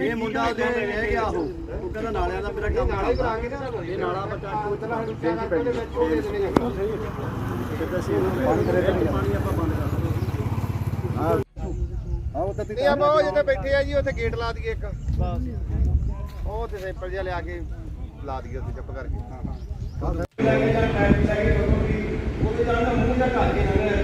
ਇਹ ਮੁੰਡਾ ਉਹਦੇ ਰਹਿ ਗਿਆ ਉਹ। ਉਹ ਕਹਿੰਦਾ ਨਾਲਿਆਂ ਦਾ ਮੇਰਾ ਕੰਮ ਨਾਲੇ ਕਰਾਂਗੇ ਨਾ ਇਹ ਨਾਲਾ ਬੱਚਾ ਉਤਲਾ ਬੇਨਤੀ ਪੈ ਗਈ ਉਹ ਦੇ ਦੇਣੇ ਆ ਤੇ ਅਸੀਂ ਇਹਨੂੰ ਬੰਦ ਕਰੇ ਤੇ ਪਾਣੀ ਆਪਾਂ ਬੰਦ ਕਰ ਦਿੰਦੇ ਹਾਂ। ਹਾਂ। ਉਹ ਤਾਂ ਨਹੀਂ ਆਪਾਂ ਉਹ ਜਿੱਥੇ ਬੈਠੇ ਆ ਜੀ ਉੱਥੇ ਗੇਟ ਲਾ ਦਈਏ ਇੱਕ। ਬਸ ਉਹ ਉੱਥੇ ਸੈਂਪਲ ਜਿਹਾ ਲਿਆ ਕੇ ਲਾ ਦਈਏ ਉੱਥੇ ਚੁੱਪ ਕਰਕੇ। ਹਾਂ ਹਾਂ। ਉਹਦੇ ਨਾਲ ਦਾ ਮੂੰਹ ਜਾਂ ਘਰ ਕੇ ਲੰਘਿਆ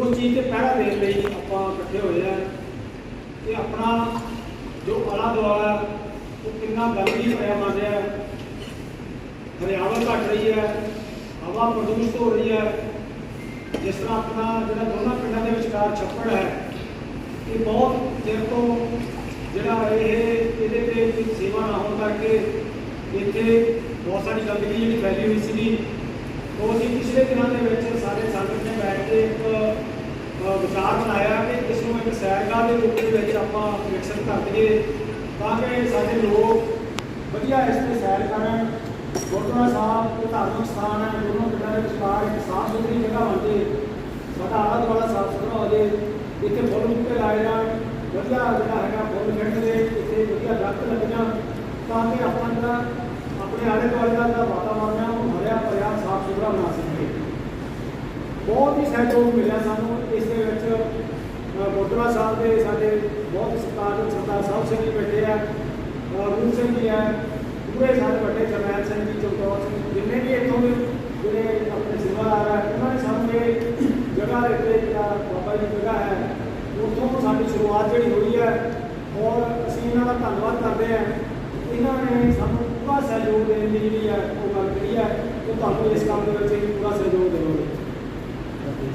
ਉਸ ਚੀਜ਼ ਤੇ ਪਹਿਰਾ ਦੇਣ ਲਈ ਆਪਾਂ ਇਕੱਠੇ ਹੋਏ ਆ। ਕਿ ਆਪਣਾ ਜੋ ਆਲਾ ਦੁਆਲਾ ਹੈ, ਉਹ ਕਿੰਨਾ ਗੰਦਗੀ ਭਰਿਆ ਮੰਨ ਰਿਹਾ ਹਰਿਆਵਲ ਘਟ ਰਹੀ ਹੈ ਹਵਾ ਪ੍ਰਦੂਸ਼ਿਤ ਹੋ ਰਹੀ ਹੈ। ਜਿਸ ਤਰ੍ਹਾਂ ਆਪਣਾ ਜਿਹੜਾ ਦੋਨਾਂ ਪਿੰਡਾਂ ਦੇ ਵਿਚਕਾਰ ਛੱਪੜ ਹੈ ਇਹ ਬਹੁਤ ਚਿਰ ਤੋਂ ਜਿਹੜਾ ਇਹ ਇਹਦੇ ਤੇ ਸੇਵਾ ਨਾ ਹੋਣ ਕਰਕੇ ਇੱਥੇ ਬਹੁਤ ਸਾਰੀ ਗੰਦਗੀ ਜਿਹੜੀ ਫੈਲੀ ਹੋਈ ਸੀਗੀ। ਉਹ ਅਸੀਂ ਪਿਛਲੇ ਦਿਨਾਂ ਦੇ ਵਿੱਚ ਸਾਰੇ ਸੰਗਤ ਨੇ ਬੈਠ ਕੇ ਇੱਕ ਵਿਚਾਰ ਬਣਾਇਆ ਕਿ ਇਸ ਨੂੰ ਇੱਕ ਸੈਰਗਾਹ ਦੇ ਰੂਪ ਦੇ ਵਿੱਚ ਆਪਾਂ ਵਿਕਸਿਤ ਕਰ ਦਈਏ, ਤਾਂ ਕਿ ਸਾਡੇ ਲੋਕ ਵਧੀਆ ਇਸ ਤੇ ਸੈਰ ਕਰਨ। ਗੁਰਦੁਆਰਾ ਸਾਹਿਬ ਇੱਕ ਧਾਰਮਿਕ ਸਥਾਨ ਹੈ ਦੋਨੋਂ ਪਿੰਡਾਂ ਦੇ ਵਿਚਕਾਰ ਇੱਕ ਸਾਫ਼ ਸੁਥਰੀ ਜਗ੍ਹਾ ਬਣ ਜੇ, ਸਾਡਾ ਆਲਾ ਦੁਆਲਾ ਸਾਫ਼ ਸੁਥਰਾ ਹੋ ਜੇ, ਇੱਥੇ ਫੁੱਲ ਬੂਟੇ ਲਾਏ ਜਾਣ, ਵਧੀਆ ਜਿਹੜਾ ਹੈਗਾ ਫੁੱਲ ਖਿੜਦੇ ਇੱਥੇ ਵਧੀਆ ਦਰਖਤ ਲੱਗ ਜਾਣ, ਤਾਂ ਕਿ ਆਪਾਂ ਜਿਹੜਾ ਆਪਣੇ ਆਲੇ ਦੁਆਲੇ ਦਾ ਜਿਹੜਾ ਵਾਤਾਵਰਨ ਹੈ, ਉਹ ਹਰਿਆ ਭਰਿਆ ਸਾਫ਼ ਸੁਥਰਾ ਬਣਾ ਸਕੀਏ। ਬਹੁਤ ਹੀ ਸਹਿਯੋਗ ਮਿਲਿਆ ਸਾਨੂੰ। ਇਸ ਦੇ ਵਿੱਚ ਅ, ਗੁਰਦੁਆਰਾ ਸਾਹਿਬ ਦੇ ਸਾਡੇ ਬਹੁਤ ਸਤਿਕਾਰਯੋਗ ਸਰਦਾਰ ਸਾਹਿਬ ਸਿੰਘ ਜੀ ਬੈਠੇ ਆ ਰੂਪ ਸਿੰਘ ਜੀ ਆ ਪੂਰੇ ਸਾਡੇ ਵੱਡੇ ਜਰਨੈਲ ਸਿੰਘ ਜੀ ਚੌਧਰੀ ਸਿੰਘ ਜਿੰਨੇ ਵੀ ਇੱਥੋਂ ਦੇ ਜਿਹੜੇ ਆਪਣੇ ਸੇਵਾਦਾਰ ਆ ਉਹਨਾਂ ਨੇ ਸਾਨੂੰ ਇਹ ਜਗ੍ਹਾ ਦੇ ਜਿਹੜਾ ਬਾਬਾ ਜੀ ਜਗ੍ਹਾ ਹੈ ਉੱਥੋਂ ਸਾਡੀ ਸ਼ੁਰੂਆਤ ਜਿਹੜੀ ਹੋਈ ਹੈ ਔਰ ਅਸੀਂ ਇਹਨਾਂ ਦਾ ਧੰਨਵਾਦ ਕਰਦੇ ਹਾਂ। ਇਹਨਾਂ ਨੇ ਸਾਨੂੰ ਪੂਰਾ ਸਹਿਯੋਗ ਦੇਣ ਦੀ ਜਿਹੜੀ ਹੈ ਉਹ ਗੱਲ ਕਰੀ ਹੈ ਕਿ ਤੁਹਾਨੂੰ ਇਸ ਕੰਮ ਦੇ ਵਿੱਚ ਵੀ ਪੂਰਾ ਸਹਿਯੋਗ ਦੇਵਾਂਗੇ।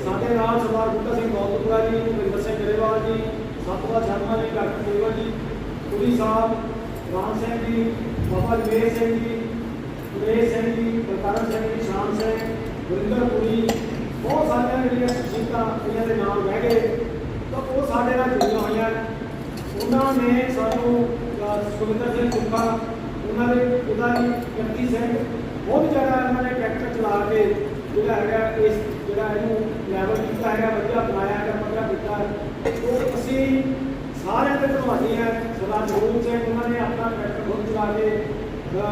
ਸਾਡੇ ਨਾਲ ਸਰਦਾਰ ਬੁੱਟਾ ਸਿੰਘ ਮੌਤਪੁਰਾ ਜੀ ਵਿੰਦਰ ਸਿੰਘ ਗਰੇਵਾਲ ਜੀ ਸਤਪਾਲ ਸ਼ਰਮਾ ਜੀ ਡਾਕਟਰ ਦੇਵਲ ਜੀ ਪੁਰੀ ਸਾਹਿਬ ਰਾਮ ਸਿੰਘ ਜੀ ਬਾਬਾ ਜਵੇਰ ਸਿੰਘ ਜੀ ਸੁਰੇਸ਼ ਸਿੰਘ ਜੀ ਬਲਕਰਨ ਸਿੰਘ ਜੀ ਸ਼ਾਮ ਸਿੰਘ ਗੁਰਿੰਦਰ ਪੁਰੀ ਬਹੁਤ ਸਾਰੀਆਂ ਜਿਹੜੀਆਂ ਸ਼ਖਸੀਅਤਾਂ ਇਹਨਾਂ ਦੇ ਨਾਮ ਰਹਿ ਗਏ। ਤਾਂ ਉਹ ਸਾਡੇ ਨਾਲ ਜੁੜੀਆਂ ਹੋਈਆਂ। ਉਹਨਾਂ ਨੇ ਸਾਨੂੰ ਅਹ, ਸੁਖਵਿੰਦਰ ਸਿੰਘ ਸੁੱਖਾ ਉਹਨਾਂ ਦੇ ਪਿਤਾ ਜੀ ਜਗਤੀ ਸਿੰਘ ਬਹੁਤ ਜ਼ਿਆਦਾ ਇਹਨਾਂ ਨੇ ਟਰੈਕਟਰ ਚਲਾ ਕੇ ਜਿਹੜਾ ਹੈਗਾ ਇਸ ਜਿਹੜਾ ਇਹਨੂੰ ਲੈਵਲ ਕੀਤਾ ਹੈਗਾ ਵਧੀਆ ਬਣਾਇਆ ਹੈਗਾ ਪੱਕਾ ਕੀਤਾ ਹੈ। ਅਸੀਂ ਸਾਰਿਆਂ ਦੇ ਧੰਨਵਾਦੀ ਹੈ ਸਰਦਾਰ ਜੋਤ ਸਿੰਘ ਉਹਨਾਂ ਨੇ ਆਪਣਾ ਟਰੈਕਟਰ ਖੁਦ ਚਲਾ ਕੇ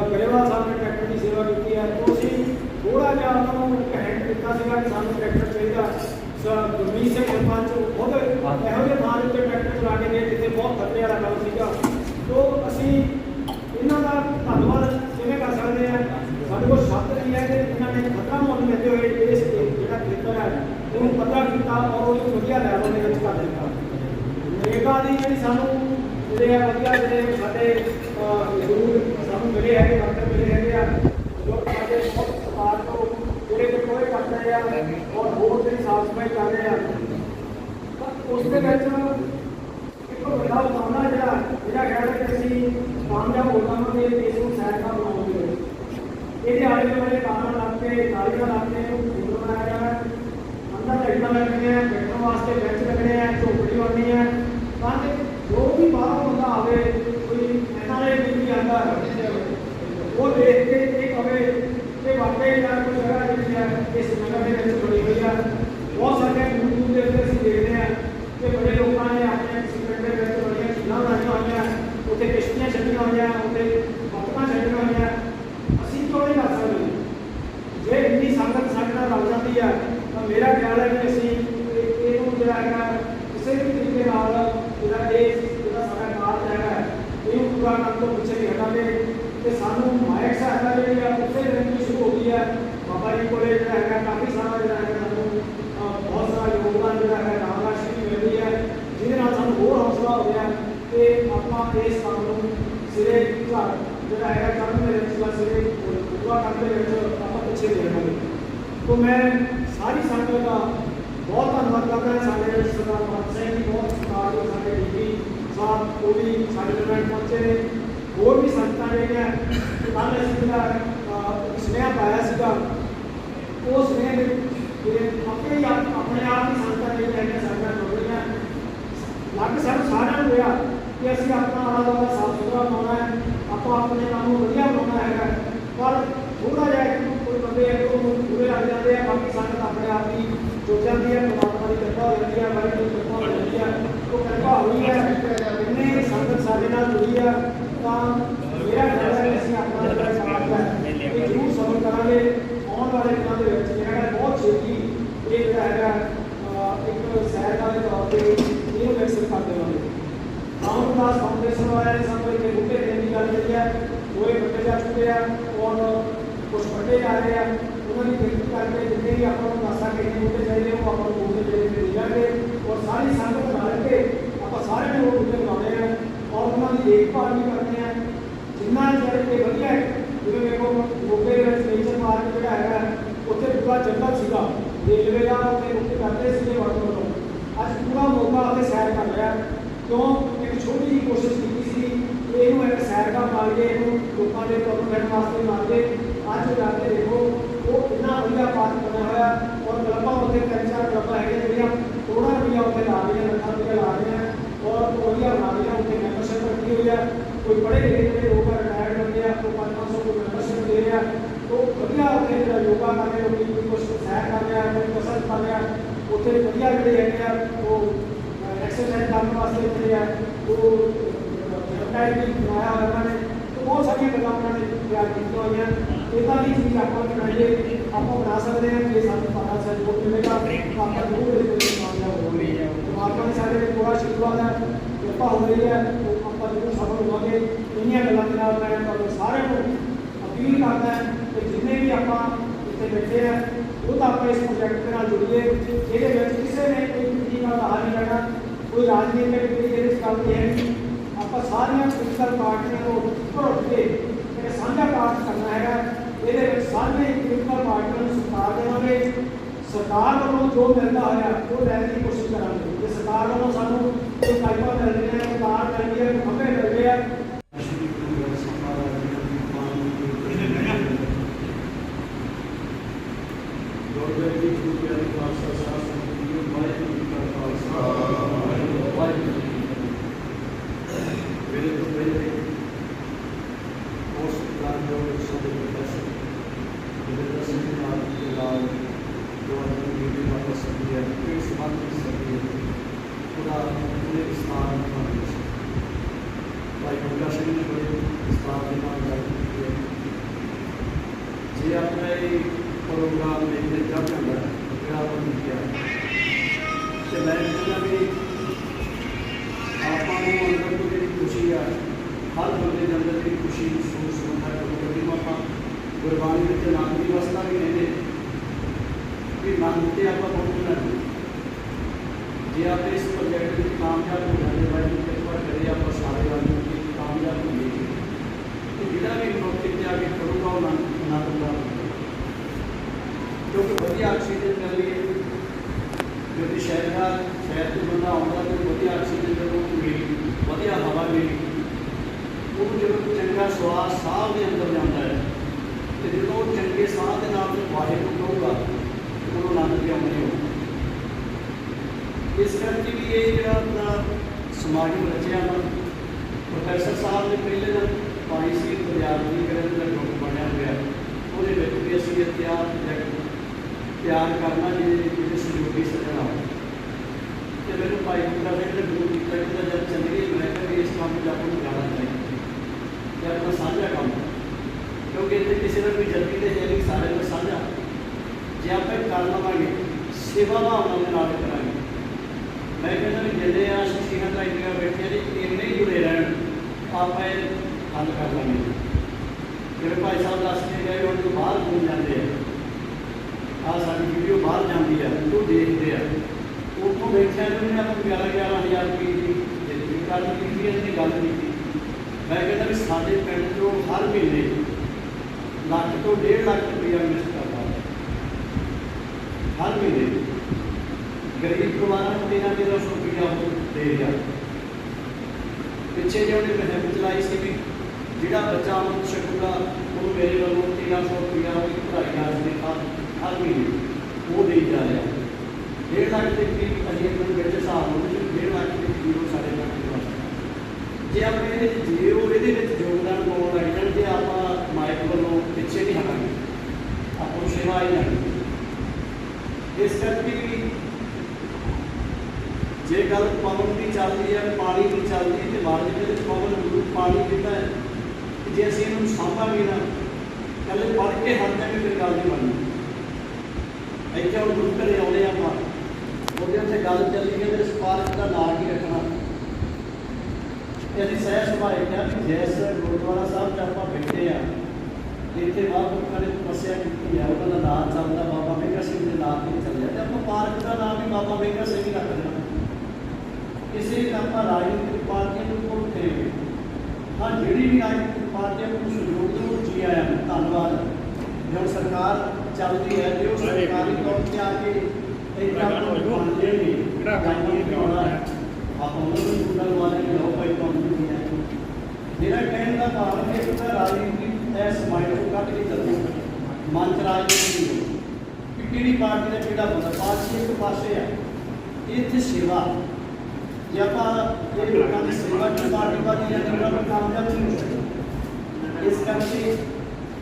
ਗਰੇਵਾਲ ਸਾਹਿਬ ਨੇ ਟਰੈਕਟਰ ਦੀ ਸੇਵਾ ਕੀਤੀ ਹੈ ਤੋਂ ਅਸੀਂ ਥੋੜਾ ਜਿਹਾ ਉਹਨਾਂ ਨੂੰ ਹੈਂਡ ਦਿੱਤਾ ਸੀਗਾ ਕਿ ਸਾਨੂੰ ਟਰੈਕਟਰ ਚਾਹੀਦਾ ਸ- ਗੁਰਮੀਤ ਸਿੰਘ ਸਰਪੰਚ ਖੁਦ ਇਹੋ ਜਿਹੇ ਥਾਂ ਦੇ ਉੱਤੇ ਟਰੈਕਟਰ ਚਲਾ ਕੇ ਗਏ ਜਿੱਥੇ ਬਹੁਤ ਖਤਰੇ ਵਾਲਾ ਕੰਮ ਸੀਗਾ ਤੋਂ ਅਸੀਂ ਇਹਨਾਂ ਦਾ ਧੰਨਵਾਦ ਕਿਵੇਂ ਕਰ ਸਕਦੇ ਆ ਸਾਡੇ ਕੋਲ ਸ਼ਬਦ ਨਹੀਂ ਹੈ ਕਿ ਇਹਨਾਂ ਨੇ ਖਤਰਾ ਮੁੱਲ ਲੈਂਦੇ ਹੋਏ ਇਸ ਜਿਹੜਾ ਖੇਤਰ ਹੈ ਉਹਨੂੰ ਪਤਾ ਕੀਤਾ ਔਰ ਉਹਨੂੰ ਵਧੀਆ ਲੈਵਲ ਦੇ ਵਿੱਚ ਕਰ ਦਿੱਤਾ ਨਰੇਗਾ ਦੀ ਜਿਹੜੀ ਸਾਨੂੰ ਜਿਹੜੇ ਆ ਵਧੀਆ ਜਿਹੜੇ ਸਾਡੇ ਅਹ, ਜ਼ਰੂਰ ਸਾਨੂੰ ਮਿਲੇ ਹੈਗੇ ਵਰਕਰ ਮਿਲੇ ਹੈਗੇ ਆ ਜੋ ਸਾਡੇ ਬਹੁਤ ਸਰਕਾਰ ਤੋਂ ਜਿਹੜੇ ਕਿ ਕੋਈ ਕਰ ਰਹੇ ਆ ਔਰ ਹੋਰ ਜਿਹੜੀ ਸਾਫ਼ ਸਫ਼ਾਈ ਕਰ ਰਹੇ ਆ ਤਾਂ ਉਸ ਦੇ ਵਿੱਚ ਇੱਕ ਵੱਡਾ ਉਪਾਅ ਜਿਹੜਾ ਜਿਹੜਾ ਕਹਿੰਦਾ ਕਿ ਅਸੀਂ ਕਾਮਯਾਬ ਹੋ ਜਾਵਾਂਗੇ ਇਸ ਨੂੰ ਸਾਈਡ ਦਾ ਬਣਾਉਂਦੇ ਇਹਦੇ ਆਲੇ ਦੁਆਲੇ ਕਾਰਨ ਲੱਗ ਕੇ ਨਾਲੀਆਂ ਲੱਗ ਕੇ ਉਹਨੂੰ ਫੁੱਲ ਬਣਾਇਆ ਜਾਣਾ ਅੰਦਰ ਲਾਈਟਾਂ ਲੱਗਣੀਆਂ ਬੈਠਣ ਵਾਸਤੇ ਬੈਂਚ ਲੱਗਣੇ ਆ ਝੋਪੜੀ ਬਣਨੀ ਹੈ ਤਾਂ ਕਿ ਜੋ ਵੀ ਬਾਹਰੋਂ ਬੰਦਾ ਆਵੇ ਕੋਈ ਐਨਆਰਆਈ ਵੀ ਆਂਦਾ ਉਹ ਦੇਖ ਕੇ ਇਹ ਕਵੇ ਕਿ ਵਾਕਈ ਯਾਰ ਕੋਈ ਜਗ੍ਹਾ ਜਿਹੜੀ ਹੈ ਇਸ ਨਗਰ ਦੇ ਵਿੱਚ ਬਣੀ ਹੋਈ ਹੈ ਬਹੁਤ ਸਾਰੇ ਦੂਰ ਦੂਰ ਦੇ ਉੱਤੇ ਅਸੀਂ ਦੇਖਦੇ ਹਾਂ ਕਿ ਬੜੇ ਲੋਕਾਂ ਨੇ ਆਪਣੇ ਕਿਸੇ ਪਿੰਡ ਦੇ ਵਿੱਚ ਬੜੀਆਂ ਝੀਲਾਂ ਬਣਾਈਆਂ ਹੋਈਆਂ ਉੱਥੇ ਕਿਸ਼ਤੀਆਂ ਛੱਡੀਆਂ ਹੋਈਆਂ ਉੱਥੇ ਬੱਤਕਾਂ ਛੱਡੀਆਂ ਹੋਈਆਂ ਅਸੀਂ ਕਿਉਂ ਨਹੀਂ ਕਰ ਸਕਦੇ ਜੇ ਇੰਨੀ ਸੰਗਤ ਸਾਡੇ ਨਾਲ ਰਲ ਜਾਂਦੀ ਹੈ ਤਾਂ ਮੇਰਾ ਖਿਆਲ ਹੈ ਕਿ ਅਸੀਂ ਇਹ- ਇਹਨੂੰ ਜਿਹੜਾ ਹੈਗਾ ਕਿਸੇ ਵੀ ਤਰੀਕੇ ਨਾਲ ਜਿਹੜਾ ਇਹ ਜਿਹੜਾ ਸਾਡਾ ਕਾਰਜ ਹੈਗਾ ਇਹਨੂੰ ਪੂਰਾ ਕਰਨ ਤੋਂ ਪਿੱਛੇ ਨਹੀਂ ਹਟਾਂਗੇ ਤੇ ਸਾਨੂੰ ਮਾਇਕ ਸਹਾਇਤਾ ਜਿਹੜੀ ਆ ਉੱਥੇ ਰਹਿਣ ਦੀ ਸ਼ੁਰੂ ਹੋ ਗਈ ਹੈ ਬਾਬਾ ਜੀ ਕੋਲੇ ਜਿਹੜਾ ਹੈਗਾ ਕਾਫੀ ਸਾਰਾ ਜਿਹੜਾ ਹੈਗਾ ਸਾਨੂੰ ਬਹੁਤ ਸਾਰਾ ਯੋਗਦਾਨ ਜਿਹੜਾ ਹੈ ਰਾਮਰਾਸ਼ੀ ਵੀ ਮਿਲਦੀ ਹੈ, ਜਿਹਦੇ ਨਾਲ ਸਾਨੂੰ ਹੋਰ ਹੌਸਲਾ ਹੋ ਗਿਆ ਕਿ ਆਪਾਂ ਇਸ ਕੰਮ ਨੂੰ ਸਿਰੇ ਘਰ ਜਿਹੜਾ ਹੈਗਾ ਕਰਨ ਦੇ ਵਿੱਚ ਜਾਂ ਸਿਰੇ ਪੂਰਾ ਕਰਨ ਦੇ ਵਿੱਚ ਆਪਾਂ ਪਿੱਛੇ ਨਹੀਂ ਰਹਾਂਗੇ ਤੋਂ ਮੈਂ ਸਾਰੀ ਸੰਗਤ ਦਾ ਬਹੁਤ ਧੰਨਵਾਦ ਕਰਦਾ ਸਾਡੇ ਸਰਦਾਰ ਮਾਨ ਸਿੰਘ ਜੀ, ਬਹੁਤ ਸਤਿਕਾਰਯੋਗ ਸਾਡੇ ਡੀਪੀ ਸਾਹਿਬ, ਉਹ ਵੀ ਸਾਡੇ ਦਰਮਿਆਨ ਪਹੁੰਚੇ ਨੇ। ਹੋਰ ਵੀ ਸੰਗਤਾਂ ਜਿਹੜੀਆਂ, ਕੱਲ੍ਹ ਅਸੀਂ ਜਿਹੜਾ ਸੁਨੇਹਾ ਪਾਇਆ ਸੀਗਾ ਸੁਨੇਹੇ ਦੇ ਜਿਹੜੇ ਆਪੇ ਆਪਣੇ ਆਪ ਹੀ ਜਿਹੜੀਆਂ ਹੈਗੀਆਂ ਸਾਡੇ ਨਾਲ ਜੁੜ ਰਹੀਆਂ ਲੱਗ ਸਾਨੂੰ ਸਾਰਿਆਂ ਨੂੰ ਹੋਇਆ ਕਿ ਅਸੀਂ ਆਪਣਾ ਆਲਾ ਦੁਆਲਾ ਸਾਫ਼ ਸੁਥਰਾ ਬਣਾਉਣਾ ਹੈ ਆਪਾਂ ਆਪਣੇ ਕੰਮ ਨੂੰ ਵਧੀਆ ਬਣਾਉਣਾ ਹੈਗਾ। ਪਰ ਥੋੜਾ ਜਿਹਾ ਇੱਕ ਕੋਈ ਬੰਦੇ ਇੱਕ ਨੂੰ ਪੂਰੇ ਲੱਗ ਜਾਂਦੇ ਆ ਬਾਕੀ ਸੰਗਤ ਆਪਣੇ ਆਪ ਹੀ ਜੁੜ ਜਾਂਦੀ ਹੈ ਪਰਮਾਤਮਾ ਦੀ ਕਿਰਪਾ ਹੋ ਜਾਂਦੀ ਹੈ ਵਾਹਿਗੁਰੂ ਦੀ ਕਿਰਪਾ ਹੋ ਜਾਂਦੀ ਹੈ ਉਹ ਕਿਰਪਾ ਹੋਈ ਹੈ। ਇੰਨੇ ਸੰਗਤ ਸਾਡੇ ਨਾਲ ਜੁੜੀ ਆ ਤਾਂ ਮੇਰਾ ਖਿਆਲ ਹੈ ਕਿ ਅਸੀਂ ਆਪਣਾ ਜਿਹੜਾ ਸਮਾਜ ਹੈ ਇਹ ਜ਼ਰੂਰ ਸਫਲ ਕਰਾਂਗੇ ਆਉਣ ਵਾਲੇ ਦਿਨਾਂ ਦੇ ਵਿੱਚ ਜਿਹੜਾ ਹੈ ਬਹੁਤ ਛੇਤੀ ਇਹ ਜਿਹੜਾ ਹੈਗਾ ਅਹ, ਇੱਕ ਸਹਿਰਗਾ ਦੇ ਤੌਰ ਤੇ ਇਹਨੂੰ ਵਿਕਸਿਤ ਕਰ ਦੇਵਾਂਗੇ ਰਾਮਦਾਸ ਫਾਊਂਡੇਸ਼ਨ ਵਾਲਿਆਂ ਨੇ ਸਾਨੂੰ ਇੱਕ ਬੂਟੇ ਦੇਣ ਦੀ ਗੱਲ ਕਰੀ ਹੈ ਦੋਏ ਬੱਟੇ ਜਾ ਚੁੱਕੇ ਆ ਔਰ ਕੁਝ ਵੱਡੇ ਜਾ ਰਹੇ ਆ ਉਹਨਾਂ ਦੀ ਗਿਣਤੀ ਕਰਕੇ ਜਿੰਨੇ ਵੀ ਆਪਾਂ ਨੂੰ ਦੱਸਾਂ ਕਿ ਕਿੰਨੇ ਬੂਟੇ ਚਾਹੀਦੇ ਉਹ ਆਪਾਂ ਨੂੰ ਬੂਟੇ ਜਿਹੜੇ ਦੇ ਦਿਆਂਗੇ ਔਰ ਸਾਰੀ ਸੰਗਤ ਨਾਲ ਕੇ ਆਪਾਂ ਸਾਰਿਆਂ ਨੇ ਉਹ ਬੂਟੇ ਲਾਉਣੇ ਆ ਔਰ ਉਹਨਾਂ ਦੀ ਦੇਖਭਾਲ ਵੀ ਕਰਨੀ ਆ ਜਿੰਨਾ ਚਿਰ ਇਹ ਵਧੀਆ ਹੈ ਜਿਵੇਂ ਵੇਖੋ ਮੋਗੇ ਦੇ ਵਿੱਚ ਨੇਚਰ ਪਾਰਕ ਜਿਹੜਾ ਹੈਗਾ ਉੱਥੇ ਪੂਰਾ ਜੰਗਲ ਸੀਗਾ ਰੇਲਵੇ ਦਾ ਉੱਥੇ ਰੁਕ ਕਰਦੇ ਸੀਗੇ ਵਰਤੋਂ ਵੱਲੋਂ ਅੱਜ ਪੂਰਾ ਮੌਕਾ ਉੱਥੇ ਸੈਰ ਕਰ ਰਿਹਾ ਕਿਉਂ ਇੱਕ ਛੋਟੀ ਜਿਹੀ ਕੋਸ਼ਿਸ਼ ਕੀਤੀ ਸੀ ਕਿ ਇਹਨੂੰ ਇੱਕ ਸੈਰ ਦਾ ਬਣਾ ਕੇ ਇਹਨੂੰ ਲੋਕਾਂ ਦੇ ਤੁਰਨ ਫਿਰਨ ਵਾਸਤੇ ਬਣਾ ਕੇ ਅੱਜ ਜਾ ਕੇ ਦੇਖੋ ਉਹ ਇੰਨਾ ਵਧੀਆ ਪਾਰਕ ਬਣਿਆ ਹੋਇਆ ਔਰ ਕਲੱਬਾਂ ਉੱਥੇ ਤਿੰਨ ਚਾਰ ਕਲੱਬਾਂ ਹੈਗੀਆਂ ਜਿਹੜੀਆਂ ਕਰੋੜਾਂ ਰੁਪਈਆ ਉੱਥੇ ਲਾ ਰਹੀਆਂ ਲੱਖਾਂ ਰੁਪਈਆ ਲਾ ਰਹੀਆਂ ਔਰ ਵਧੀਆ ਬਣਾ ਰਹੀਆਂ ਉੱਥੇ ਮੈਂਬਰਸ਼ਿਪ ਰੱਖੀ ਹੋਈ ਆ ਕੋਈ ਬੜੇ ਲਿਖੇ ਜਿਹੜੇ ਲੋਕ ਰਿਟਾਇਰਡ ਬੰਦੇ ਆ ਕੋਈ 500 ਕੋਈ ਮੈਂਬਰਸ਼ਿਪ ਦੇ ਰਿਹਾ ਤੋਂ ਵਧੀਆ ਉੱਥੇ ਜਿਹੜਾ ਯੋਗਾ ਕਰ ਰਹੇ ਲੋਕੀ ਕੋਈ ਕੁਛ ਸੈਰ ਕਰ ਰਿਹਾ ਕੋਈ ਕਸਰਤ ਕਰ ਰਿਹਾ ਉੱਥੇ ਵਧੀਆ ਜਿਹੜੇ ਹੈਗੇ ਆ ਉਹ ਐਕਸਰਸਾਈਜ਼ ਕਰਨ ਵਾਸਤੇ ਜਿਹੜੇ ਆ ਉਹ ਵੈਬਸਾਈਟ ਵੀ ਬਣਾਇਆ ਹੋਇਆ ਉਹਨਾਂ ਨੇ ਤੇ ਬਹੁਤ ਸਾਰੀਆਂ ਗੱਲਾਂ ਉਹਨਾਂ ਨੇ ਤਿਆਰ ਕੀਤੀਆਂ ਹੋਈਆਂ ਇਦਾਂ ਦੀ ਚੀਜ਼ ਆਪਾਂ ਬਣਾਈਏ ਆਪਾਂ ਬਣਾ ਸਕਦੇ ਹਾਂ ਜੇ ਸਾਨੂੰ ਪਤਾ ਸਹਿਯੋਗ ਮਿਲੇਗਾ ਤਾਂ ਆਪਾਂ ਜ਼ਰੂਰ ਇਸ ਦੇ ਵਿੱਚ ਕਾਮਯਾਬ ਹੋਵਾਂਗੇ ਪਰਮਾਤਮਾ ਨੇ ਸਾਡੇ ਤੇ ਪੂਰਾ ਆਸ਼ੀਰਵਾਦ ਹੈ ਕਿਰਪਾ ਹੋ ਰਹੀ ਹੈ ਉਹ ਆਪਾਂ ਜ਼ਰੂਰ ਸਫਲ ਹੋਵਾਂਗੇ ਇੰਨੀਆਂ ਗੱਲਾਂ ਦੇ ਨਾਲ ਮੈਂ ਤੁਹਾਨੂੰ ਸਾਰਿਆਂ ਨੂੰ ਅਪੀਲ ਕਰਦਾ ਹਾਂ ਕਿ ਜਿੰਨੇ ਵੀ ਆਪਾਂ ਇੱਥੇ ਬੈਠੇ ਆ ਉਹ ਤਾਂ ਆਪਾਂ ਇਸ ਪ੍ਰੋਜੈਕਟ ਦੇ ਨਾਲ ਜੁੜੀਏ ਇਹਦੇ ਵਿੱਚ ਕਿਸੇ ਨੇ ਕੋਈ ਚੀਜ਼ ਨਾਲ ਹਾਲ ਨਹੀਂ ਕਰਨਾ ਕੋਈ ਰਾਜਨੀਤਿਕ ਕੋਈ ਇਹਦੇ ਵਿੱਚ ਗੱਲ ਨਹੀਂ ਹੈ ਆਪਾਂ ਸਾਰੀਆਂ ਪੋਲੀਟੀਕਲ ਪਾਰਟੀਆਂ ਨੂੰ ਉੱਪਰ ਉੱਠ ਕੇ ਇਹ ਸਾਂਝਾ ਕਾਰਜ ਕਰਨਾ ਹੈਗਾ। ਇਹਦੇ ਵਿੱਚ ਸਾਰੇ ਪੋਲੀਟੀਕਲ ਪਾਰਟੀਆਂ ਨੂੰ ਸਤਿਕਾਰ ਦੇਵਾਂਗੇ। ਸਰਕਾਰ ਵੱਲੋਂ ਜੋ ਮਿਲਦਾ ਹੋਇਆ, ਉਹ ਲੈਣ ਦੀ ਕੋਸ਼ਿਸ਼ ਕਰਾਂਗੇ। ਜੇ ਸਰਕਾਰ ਵੱਲੋਂ ਸਾਨੂੰ ਕੋਈ ਪਾਈਪਾਂ ਮਿਲ ਰਹੀਆਂ ਨੇ ਕਾਰ ਮਿਲ ਰਹੀ ਹੈ ਖੰਭੇ ਮਿਲ ਰਹੇ ਆ ਉਸ ਦਾ ਜੋ ਸਾਡੇ ਪ੍ਰੋਫੈਸਰ ਜਿਹੜੇ ਸਿੰਘ ਨਾਲ ਦੇ ਨਾਲ ਜੋ ਆਪਣੀ ਡਿਊਟੀ ਵਾਪਸ ਸੰਦੀ ਹੈ ਇਸ ਸੰਬੰਧ ਵਿੱਚ ਸੰਦੀ ਹੈ ਉਹਦਾ ਉਹਨੇ ਸਥਾਨ ਬਣਾਇਆ ਗੁਰਬਾਣੀ ਵਿੱਚ ਨਾਮ ਦੀ ਅਵਸਥਾ ਵੀ ਕਹਿੰਦੇ ਕਿ ਨਾਮ ਤੇ ਆਪਾਂ ਪਹੁੰਚਣਾ ਨਹੀਂ ਜੇ ਆਪਾਂ ਇਸ ਪ੍ਰੋਜੈਕਟ ਵਿੱਚ ਕਾਮਯਾਬ ਹੋ ਜਾਂਦੇ ਬਾਈ ਜੀ ਕਿਰਪਾ ਕਰੇ ਆਪਾਂ ਸਾਰੇ ਵਾਲੀ ਨੂੰ ਕਾਮਯਾਬ ਹੋਈਏ ਤੇ ਜਿਹੜਾ ਵੀ ਮੌਕੇ ਤੇ ਆ ਕੇ ਕਰੂਗਾ ਉਹ ਆਨੰਦ ਆਨੰਦ ਦਾ ਕਿਉਂਕਿ ਵਧੀਆ ਆਕਸੀਜਨ ਮਿਲ ਰਹੀ ਹੈ ਕਿਉਂਕਿ ਸ਼ਹਿਰ ਦਾ ਸ਼ਹਿਰ ਤੋਂ ਬੰਦਾ ਆਉਂਦਾ ਤੇ ਵਧੀਆ ਆਕਸੀਜਨ ਜਦੋਂ ਮਿਲੀ ਵਧੀਆ ਹਵਾ ਮਿਲੀ ਉਹ ਜਦੋਂ ਚੰਗਾ ਸਵਾਸ ਸਾਹ ਦੇ ਅੰਦਰ ਜਾਂਦਾ ਹੈ ਤੇ ਜਦੋਂ ਉਹ ਚੰਗੇ ਸਾਹ ਦੇ ਨਾਲ ਵਾਹਿਗੁਰੂ ਕਹੂਗਾ ਉਹਨੂੰ ਆਨੰਦ ਵੀ ਹੋ ਇਸ ਕਰਕੇ ਵੀ ਇਹ ਜਿਹੜਾ ਆਪਣਾ ਸਮਾਜਿਕ ਰਚਿਆ ਨਾ, ਪ੍ਰੋਫੈਸਰ ਸਾਹਿਬ ਨੇ ਪਹਿਲੇ ਦਿਨ ਪਾਈ ਸੀ ਪੰਜਾਬ ਦੀ ਗ੍ਰੰਥ ਦਾ ਗਰੁੱਪ ਬਣਿਆ ਹੋਇਆ, ਉਹਦੇ ਵਿੱਚ ਵੀ ਅਸੀਂ ਇਹ ਤਿਆਰ ਤਿਆਰ ਕਰਨਾ, ਜਿਹਦੇ ਜਿਹੜੇ ਸਹਿਯੋਗੀ ਸੱਜਣਾ ਤੇ ਮੈਨੂੰ ਭਾਈ ਬੁੱਢਾ ਸਿੰਘ ਨੇ ਗੁਰੂ ਕੀਤਾ ਕਿ ਜਦ ਚੱਲੀਏ ਮੈਂ ਕਿਹਾ ਵੀ ਇਸ ਕੰਮ 'ਚ ਆਪਾਂ ਨੂੰ ਜਾਣਾ ਚਾਹੀਦਾ ਤੇ ਆਪਣਾ ਸਾਂਝਾ ਕੰਮ ਹੈ। ਕਿਉਂਕਿ ਇੱਥੇ ਕਿਸੇ ਦਾ ਕੋਈ ਜਲਦੀ ਤੇ ਹੈ ਨਹੀਂ ਸਾਰੇ ਦਾ ਸਾਂਝਾ ਜੇ ਆਪਾਂ ਇਹ ਕਰ ਲਵਾਂਗੇ ਸੇਵਾ ਭਾਵਨਾ ਦੇ ਨਾਲ ਕਰਾਂਗੇ। ਮੈਂ ਕਹਿੰਦਾ ਵੀ ਜਿਹੜੇ ਆ ਸ਼ਖਸੀਆਂ ਦਾ ਬੈਠੇ ਨੇ ਇੰਨੇ ਹੀ ਜੁੜੇ ਰਹਿਣ, ਆਪਾਂ ਇਹ ਹੱਲ ਕਰ ਲਾਂਗੇ। ਜਿਵੇਂ ਭਾਈ ਸਾਹਿਬ ਦੱਸ ਕੇ ਗਏ ਹੁਣ ਤੋਂ ਬਾਹਰ ਘੁੰਮ ਜਾਂਦੇ ਆ? ਆ ਸਾਡੀ ਵੀਡੀਓ ਬਾਹਰ ਜਾਂਦੀ ਆ, ਉਹ ਦੇਖਦੇ ਆ। ਉੱਥੋਂ ਬੈਠਿਆ ਨੂੰ ਨੇ ਆਪਾਂ 11 11000 ਰੁਪਏ ਦੀ ਜ਼ਿੰਦਗੀ ਗੱਲ ਕੀਤੀ ਹੈ ਗੱਲ ਕੀਤੀ। ਮੈਂ ਕਹਿੰਦਾ ਵੀ ਸਾਡੇ ਪਿੰਡ ਤੋਂ ਹਰ ਮਹੀਨੇ ਲੱਖ ਤੋਂ 1.5 ਲੱਖ ਰੁਪਇਆ ਮਿਸ ਕਰਦਾ। ਹਰ ਮਹੀਨੇ। ਗਰੀਬ ਪਰਿਵਾਰਾਂ ਨੂੰ ਤੇਰਾਂ ਤੇਰਾਂ ਸੌ ਰੁਪਇਆ ਉਹ ਦੇ ਰਿਹਾ ਪਿੱਛੇ ਜੇ ਉਹਨੇ ਮੁਹਿੰਮ ਚਲਾਈ ਸੀ ਵੀ ਜਿਹੜਾ ਬੱਚਾ ਅਮਰ ਛਕੂਗਾ ਉਹ ਮੇਰੇ ਵੱਲੋਂ 1300 ਰੁਪਇਆ ਉਹਦੀ ਪੜ੍ਹਾਈ ਵਾਸਤੇ ਹਰ ਹਰ ਮਹੀਨੇ ਉਹ ਦੇ ਜਾ ਰਿਹਾ ਡੇਢ ਲੱਖ ਦੇ ਕਰੀਬ ਅਜੇ ਮੈਨੂੰ ਵਿੱਚ ਹਿਸਾਬ ਹੋ ਗਿਆ ਡੇਢ ਲੱਖ ਦੇ ਕਰੀਬ ਉਹ ਸਾਡੇ ਲੱਖ ਦੇ ਵਾਸਤੇ ਜੇ ਆਪਾਂ ਇਹਦੇ ਵਿੱਚ ਜੇ ਉਹ ਇਹਦੇ ਵਿੱਚ ਯੋਗਦਾਨ ਪਾਉਣ ਲੱਗ ਜਾਣ ਤੇ ਆਪਾਂ ਮਾਇਕ ਵੱਲੋਂ ਪਿੱਛੇ ਨਹੀਂ ਹਟਾਂਗੇ ਆਪਾਂ ਨੂੰ ਸੇਵਾ ਹੀ ਜਾਣੀ ਇਸ ਕਰਕੇ ਵੀ ਜੇ ਗੱਲ ਪਵਨ ਦੀ ਚੱਲਦੀ ਹੈ ਪਾਣੀ ਦੀ ਚੱਲਦੀ ਹੈ ਤੇ ਮਾਰਜ ਦੇ ਵਿੱਚ ਪਵਨ ਗੁਰੂ ਪਾਣੀ ਦਿੱਤਾ ਹੈ ਕਿ ਜੇ ਅਸੀਂ ਇਹਨੂੰ ਸਾਂਭਾਂਗੇ ਨਾ ਕੱਲੇ ਪੜ੍ਹ ਕੇ ਹਟ ਜਾਵਾਂਗੇ ਫਿਰ ਗੱਲ ਨਹੀਂ ਬਣਨੀ ਇੱਥੇ ਹੁਣ ਗੁਰੂ ਘਰੇ ਆਉਂਦੇ ਆਪਾਂ ਉਹਦੇ ਉੱਤੇ ਗੱਲ ਚੱਲੀ ਕਿ ਇਸ ਪਾਰਕ ਦਾ ਨਾਂ ਕੀ ਰੱਖਣਾ ਤੇ ਅਸੀਂ ਸਹਿ ਸੁਭਾਏ ਕਿਹਾ ਕਿ ਜੈਸ ਗੁਰਦੁਆਰਾ ਸਾਹਿਬ 'ਚ ਆਪਾਂ ਬੈਠੇ ਆ ਇੱਥੇ ਮਹਾਂਪੁਰਖਾਂ ਨੇ ਤਪੱਸਿਆ ਕੀਤੀ ਆ ਉਹਨਾਂ ਦਾ ਨਾਮ ਚੱਲਦਾ ਬਾਬਾ ਮੇਗਾ ਸਿੰਘ ਦੇ ਨਾਮ ਤੇ ਚੱਲਿਆ ਤੇ ਆਪਾਂ ਪਾਰਕ ਦਾ ਨਾਮ ਵੀ ਬਾਬਾ ਮੇਗਾ ਸਿੰਘ ਹੀ ਰੱਖ ਦੇਣਾ ਕਿਸੇ ਵੀ ਆਪਾਂ ਰਾਜਨੀਤਿਕ ਪਾਰਟੀਆਂ ਨੂੰ ਕੋਲ ਕਰੇ ਹਾਂ ਜਿਹੜੀ ਵੀ ਰਾਜਨੀਤਿਕ ਪਾਰਟੀਆਂ ਨੂੰ ਸਹਿਯੋਗ ਦਿਓ ਜੀ ਆਇਆਂ ਨੂੰ ਧੰਨਵਾਦ ਜੋ ਸਰਕਾਰ ਚੱਲਦੀ ਹੈ ਜੇ ਉਹ ਸਰਕਾਰੀ ਤੌਰ ਤੇ ਆ ਕੇ ਇੱਕ ਆਪਾਂ ਨੂੰ ਮੰਨ ਲੈਣਗੇ ਕਿਹੜਾ ਕੰਮ ਰਾਜਨੀਤਿਕ ਹੋਣਾ ਹੈ ਆਪਾਂ ਉਹਨਾਂ ਨੂੰ ਗੁੰਡਾ ਲਵਾ ਲੈਣਗੇ ਲਓ ਭਾਈ ਤੁਹਾਨੂੰ ਨਹੀਂ ਹੈ ਮੇਰਾ ਕਹਿਣ ਦਾ ਭਾਵ ਹੈ ਕਿ ਉਹਦਾ ਰਾਜਨੀਤੀ ਇਸ ਮਾਈਂਡ ਤੋਂ ਕੱਢ ਕੇ ਚੱਲੋ ਮੰਚ ਰਾਜਨੀਤੀ ਨਹੀਂ ਹੈ। ਕਿ ਕਿਹੜੀ ਪਾਰਟੀ ਦਾ ਕਿਹੜਾ ਬੰਦਾ ਪਾਰਟੀ ਇੱਕ ਪਾਸੇ ਆ ਇੱਥੇ ਸੇਵਾ ਜੇ ਆਪਾਂ ਇਹ ਲੋਕਾਂ ਦੀ ਸੇਵਾ ਦੀ ਪਾਰਟੀ ਵਾਲੀ ਜਾਂ ਉਹਨਾਂ ਨੂੰ ਕਾਮਯਾਬ ਨਹੀਂ ਹੋ ਸਕਦਾ ਇਸ ਕਰਕੇ